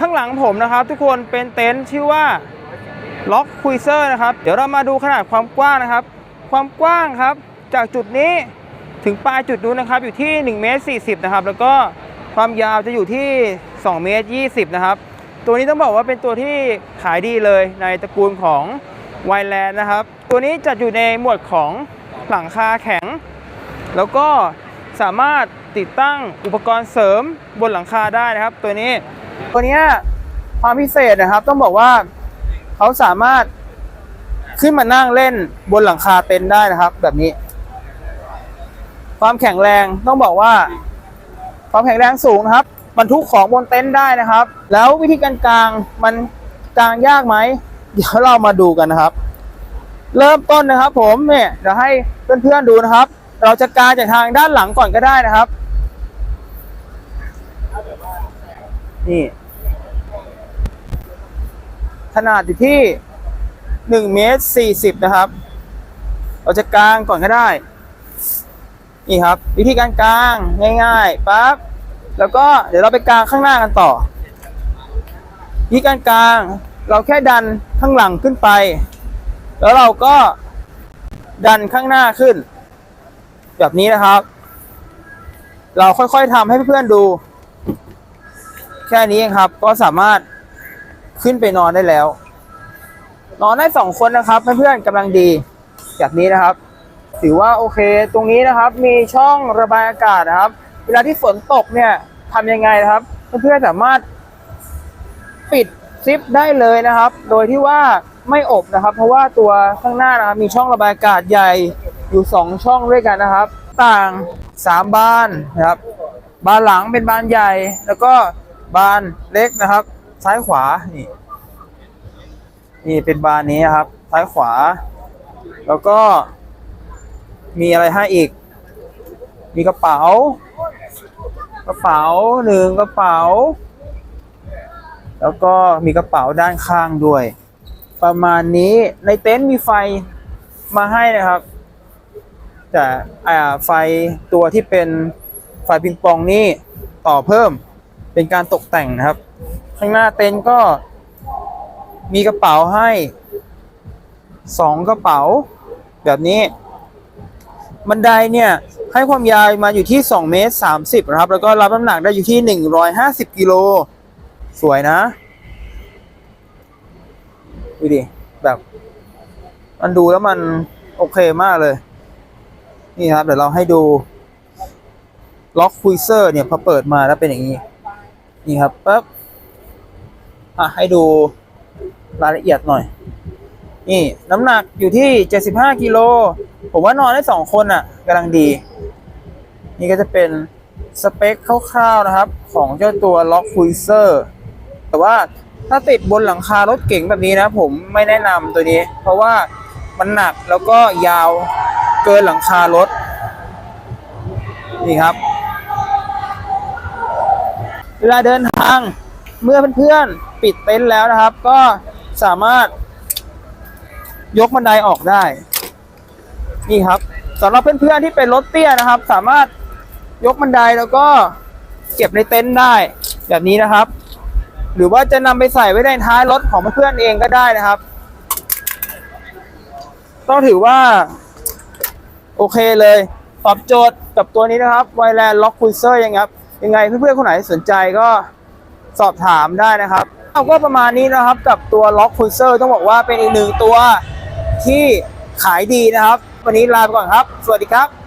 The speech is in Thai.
ข้างหลังผมนะครับ ทุกคนเป็นเต็นท์ชื่อว่าล็อกคุยเซอร์นะครับ เดี๋ยวเรามาดูขนาดความกว้างนะครับ ความกว้างครับ จากจุดนี้ถึงปลายจุดนู้นนะครับอยู่ที่1เมตร40นะครับแล้วก็ความยาวจะอยู่ที่2เมตร20นะครับตัวนี้ต้องบอกว่าเป็นตัวที่ขายดีเลยในตระกูลของไวแลนด์นะครับ ตัวนี้จัดอยู่ในหมวดของหลังคาแข็ง แล้วก็สามารถติดตั้งอุปกรณ์เสริมบนหลังคาได้นะครับ ตัวนี้ ตัวนี้ความพิเศษนะครับ ต้องบอกว่าเขาสามารถขึ้นมานั่งเล่นบนหลังคาเต็นท์ได้นะครับ แบบนี้ ความแข็งแรงต้องบอกว่า ความแข็งแรงสูงนะครับบรรทุกของบนเต็นท์ได้นะครับ แล้ววิธีการกลางมันกลางยากไหมเดี๋ยวเรามาดูกันนะครับ เริ่มต้นนะครับ ผมเนี่ยเดี๋ยวให้เพื่อนๆดูนะครับ เราจะกางจากทางด้านหลังก่อนก็ได้นะครับ นี่ ขนาดอยู่ที่1เมตร40นะครับ เราจะกลางก่อนก็ได้ นี่ครับ วิธีการกลางง่ายๆปั๊บแล้วก็เดี๋ยวเราไปกลางข้างหน้ากันต่อวิธีการกลางเราแค่ดันข้างหลังขึ้นไป แล้วเราก็ดันข้างหน้าขึ้น แบบนี้นะครับ เราค่อยๆทำให้เพื่อนๆดู แค่นี้เองครับ ก็สามารถขึ้นไปนอนได้แล้ว นอนได้สองคนนะครับเพื่อนๆกำลังดีแบบนี้นะครับ ถือว่าโอเคตรงนี้นะครับ มีช่องระบายอากาศนะครับ เวลาที่ฝนตกเนี่ยทำยังไงนะครับ เพื่อนๆสามารถปิดซิปได้เลยนะครับ โดยที่ว่าไม่อบนะครับ เพราะว่าตัวข้างหน้านะครับมีช่องระบายอากาศใหญ่อยู่ 2 ช่องด้วยกันนะครับ ต่าง 3 บานนะครับ บานหลังเป็นบานใหญ่แล้วก็ บานเล็กนะครับ ซ้ายขวา นี่ นี่เป็นบานนี้นะครับ ซ้ายขวา แล้วก็ มีอะไรให้อีก มีกระเป๋า กระเป๋าหนึ่งกระเป๋า แล้วก็มีกระเป๋าด้านข้างด้วย ประมาณนี้ ในเต็นท์มีไฟมาให้นะครับ แต่อ่าไฟตัวที่เป็นไฟปิงปองนี่ต่อเพิ่ม เป็นการตกแต่งนะครับ ข้างหน้าเต็นท์ก็มีกระเป๋าให้สองกระเป๋า แบบนี้ บันไดเนี่ยให้ความยาวมาอยู่ที่2เมตร30นะครับ แล้วก็รับน้ำหนักได้อยู่ที่ 150กิโลสวยนะดูดิแบบ มันดูแล้วมันโอเคมากเลย นี่ครับ เดี๋ยวเราให้ดูล็อกคุยเซอร์เนี่ยพอเปิดมาแล้วเป็นอย่างนี้ นี่ครับปั๊บอะให้ดูรายละเอียดหน่อย นี่น้ำหนักอยู่ที่ 75กิโลผมว่านอนได้สองคนอะกำลังดี นี่ก็จะเป็นสเปคคร่าวๆนะครับ ของเจ้าตัวล็อกคุยเซอร์แต่ว่าถ้าติดบนหลังคารถเก๋งแบบนี้นะ ผมไม่แนะนำตัวนี้ เพราะว่ามันหนักแล้วก็ยาวเกินหลังคารถ นี่ครับ เวลาเดินทางเมื่อเพื่อนๆปิดเต็นท์แล้วนะครับ ก็สามารถยกบันไดออกได้ นี่ครับสำหรับเพื่อนๆที่เป็นรถเตี้ยนะครับ สามารถยกบันไดแล้วก็เก็บในเต็นท์ได้ แบบนี้นะครับ หรือว่าจะนำไปใส่ไว้ในท้ายรถของเพื่อนๆเองก็ได้นะครับ ต้องถือว่า โอเคเลย ตอบโจทย์กับตัวนี้นะครับไวแลนด์ล็อกคุยเซอร์ยังครับ ยังไงเพื่อนๆคนไหนสนใจก็สอบถามได้นะครับเอาก็ประมาณนี้นะครับกับตัวล็อกคูลเซอร์ต้องบอกว่าเป็นอีกหนึ่งตัวที่ขายดีนะครับ วันนี้ลาไปก่อนครับ สวัสดีครับ